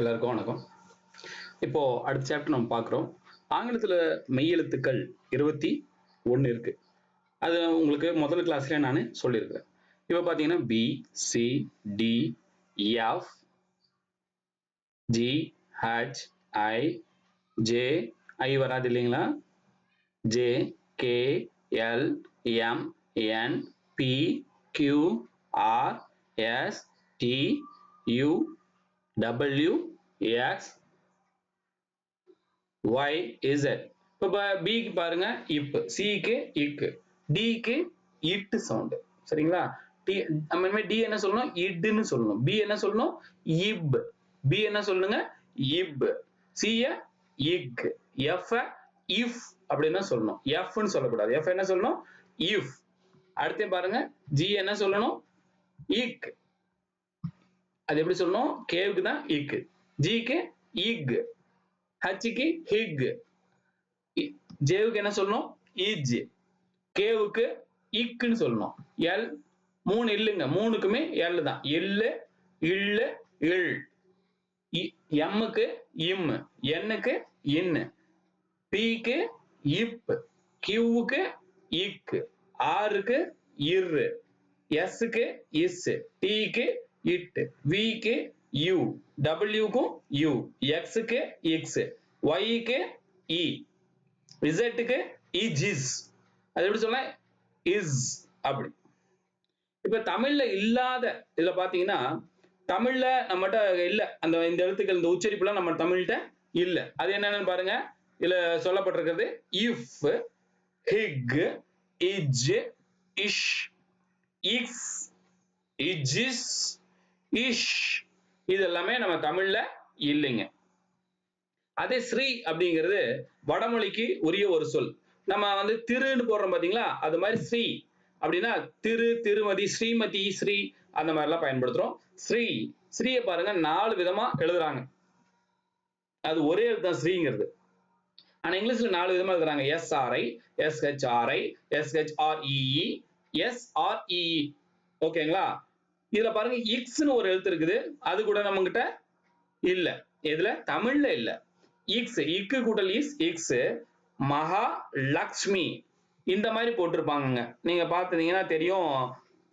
எல்லாருக்கும் வணக்கம். இப்போ அடுத்த சாப்டர் நம்ம பார்க்குறோம். ஆங்கிலத்தில் மெய்யெழுத்துக்கள் இருபத்தி ஒன்று இருக்கு. அது உங்களுக்கு முதல் கிளாஸ்ல நான் சொல்லியிருக்கிறேன் இப்போ பார்த்தீங்கன்னா B C D F G H I J I வராது இல்லைங்களா? J K L M N P Q R S T U W X Y Z இப்போ பிக்கு பாருங்க இப் சிக்கு இக்கு டிக்கு இட்டு சவுண்டு சரிங்களா? டி நம்ம இனிமேல் டி என்ன சொல்லணும்? இட்டுன்னு சொல்லணும். பி என்ன சொல்லணும்? இப் பி என்ன சொல்லுங்க? இப் சிய இக் எஃப் இஃப் அப்படின்னு சொல்லணும். எஃப்னு சொல்லக்கூடாது. எஃப் என்ன சொல்லணும்? இஃப் அடுத்து பாருங்க. ஜி என்ன சொல்லணும்? இக் அது எப்படி சொல்லணும்? கேவுக்கு தான் இக் ஜிக்கு இக் ஹச்சுக்கு ஹிக் ஜேவுக்கு என்ன சொல்லணும்? இஜ். கேவுக்கு இக்குன்னு சொல்லணும். எல் மூணு இல்லுங்க. மூணுக்குமே எல் தான். எல்லு இல்லு இல். எம்முக்கு இம் என்னுக்கு இன்னு. பிக்கு இப் கியூவுக்கு இக்கு. ஆருக்கு இரு எஸ்க்கு இஸ் டிக்கு இட் விக்கு யூ டபிள்யூக்கும் யூ எக்ஸுக்கு எக்ஸ் ஒய்க்கு இ இசட்டுக்கு இஜிஸ் e, e, அது எப்படி சொல்ல? இஸ் அப்படி. இப்ப தமிழ்ல இல்லாத இதுல பாத்தீங்கன்னா தமிழ்ல நம்மகிட்ட இல்ல. அந்த இந்த எழுத்துக்கள் இந்த உச்சரிப்புலாம் நம்ம தமிழ்கிட்ட இல்ல. அது என்னன்னு பாருங்க. இதுல சொல்லப்பட்டிருக்கிறது இஃப் ஹிக் இஜ் இஷ் இக்ஸ் இஜிஸ் இஷ் இது எல்லாமே நம்ம தமிழ்ல இல்லைங்க. அதே ஸ்ரீ அப்படிங்கிறது வடமொழிக்கு உரிய ஒரு சொல். நம்ம வந்து திருன்னு போடுறோம் பாத்தீங்களா? அது மாதிரி ஸ்ரீ. அப்படின்னா திரு திருமதி ஸ்ரீமதி ஸ்ரீ அந்த மாதிரிலாம் பயன்படுத்துறோம். ஸ்ரீ. ஸ்ரீயை பாருங்க நாலு விதமா எழுதுறாங்க. அது ஒரே தான் ஸ்ரீங்கிறது. ஆனா இங்கிலீஷ்ல நாலு விதமா எழுதுறாங்க. எஸ்ஆர்ஐ எஸ்ஹெச்ஆர்ஐ எஸ்ஹெச்ஆர்இஇ எஸ்ஆர்இஇ ஓகேங்களா இதுல பாருங்க இக்ஸ்னு ஒரு எழுத்து இருக்குது. அது கூட நம்ம கிட்ட இல்ல. இதுல தமிழ்ல இல்ல. இக்ஸ் இக்கு கூட்டல் இஸ் இக்ஸ் மகா லக்ஷ்மி. இந்த மாதிரி போட்டிருப்பாங்க நீங்க பாத்துட்டீங்கன்னா தெரியும்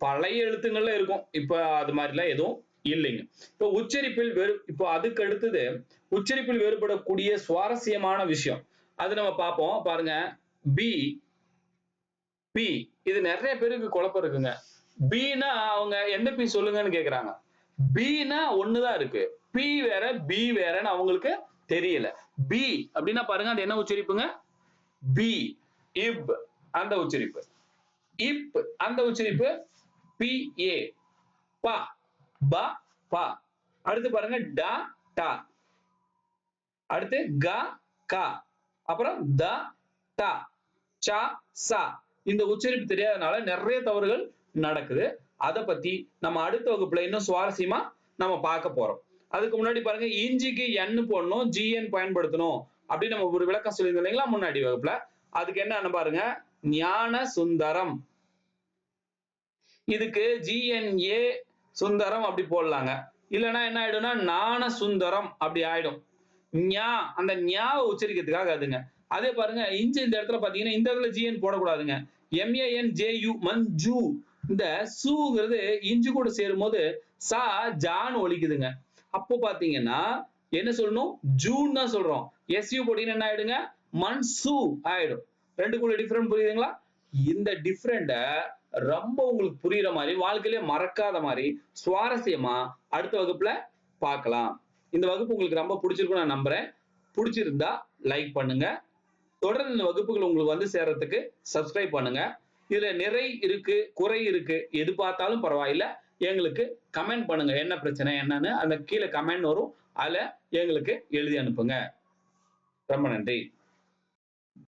பழைய எழுத்துங்கள்ல இருக்கும். இப்ப அது மாதிரிலாம் எதுவும் இல்லைங்க. இப்போ உச்சரிப்பில் வெறு இப்போ அதுக்கு அடுத்தது உச்சரிப்பில் வேறுபடக்கூடிய சுவாரஸ்யமான விஷயம். அது நம்ம பார்ப்போம். பாருங்க பி பி இது நிறைய பேருக்கு குழப்பம் இருக்குங்க. பீனா அவங்க எந்த பி சொல்லுங்கன்னு கேக்குறாங்க. பீனா ஒண்ணுதான் இருக்கு. பி வேற பி வேறன்னு அவங்களுக்கு தெரியல. பி அப்படின்னா பாருங்க அது என்ன உச்சரிப்புங்க? பி இப் அந்த உச்சரிப்பு. இப் அந்த உச்சரிப்பு பி ஏ பா ப பா. அடுத்து பாருங்க டா டா. அடுத்து க கா. அப்புறம் த டா சா சா. இந்த உச்சரிப்பு தெரியாதனால நிறைய தவறுகள் நடக்குது. அதை பத்தி நம்ம அடுத்த வகுப்புல இன்னும் சுவாரஸ்யமா நம்ம பார்க்க போறோம். அதுக்கு முன்னாடி பாருங்க இஞ்சிக்கு எண்ணு போடணும் ஜிஎன் பயன்படுத்தணும். அப்படின்னு நம்ம ஒரு விளக்கம் சொல்லியிருந்தோம் இல்லைங்களா முன்னாடி வகுப்புல. அதுக்கு என்ன பாருங்க ஞான சுந்தரம். இதுக்கு ஜிஎன்ஏ சுந்தரம் அப்படி போடலாங்க. இல்லைன்னா என்ன ஆயிடும்னா ஞான சுந்தரம் அப்படி ஆயிடும். ஞா அந்த ஞாவை உச்சரிக்கிறதுக்காக அதுங்க. அதே பாருங்க இஞ்சி இந்த இடத்துல பாத்தீங்கன்னா இந்த இடத்துல ஜிஎன் போடக்கூடாதுங்க. எம்ஏஎன் ஜேயு மஞ்சு. இந்த சூங்கிறது இஞ்சி கூட சேரும் போது சா ஜான் ஒலிக்குதுங்க. அப்போ பாத்தீங்கன்னா என்ன சொல்லணும்? ஜூன் தான் சொல்றோம். எஸ்யூ போட்டீங்கன்னா என்ன ஆயிடுங்க? மன்சு ஆயிடும். ரெண்டுக்குள்ள டிஃப்ரெண்ட் புரியுதுங்களா? இந்த டிஃப்ரெண்ட ரொம்ப உங்களுக்கு புரியுற மாதிரி வாழ்க்கையிலே மறக்காத மாதிரி சுவாரஸ்யமா அடுத்த வகுப்புல பார்க்கலாம். இந்த வகுப்பு உங்களுக்கு ரொம்ப பிடிச்சிருக்கும் நான் நம்புறேன். பிடிச்சிருந்தா லைக் பண்ணுங்க. தொடர்ந்து இந்த வகுப்புகள் உங்களுக்கு வந்து சேர்றதுக்கு சப்ஸ்கிரைப் பண்ணுங்க. இதுல நிறை இருக்கு குறை இருக்கு எது பார்த்தாலும் பரவாயில்ல. எங்களுக்கு கமெண்ட் பண்ணுங்க என்ன பிரச்சனை என்னன்னு. அந்த கீழே கமெண்ட் வரும். அதுல எங்களுக்கு எழுதி அனுப்புங்க. ரொம்ப நன்றி.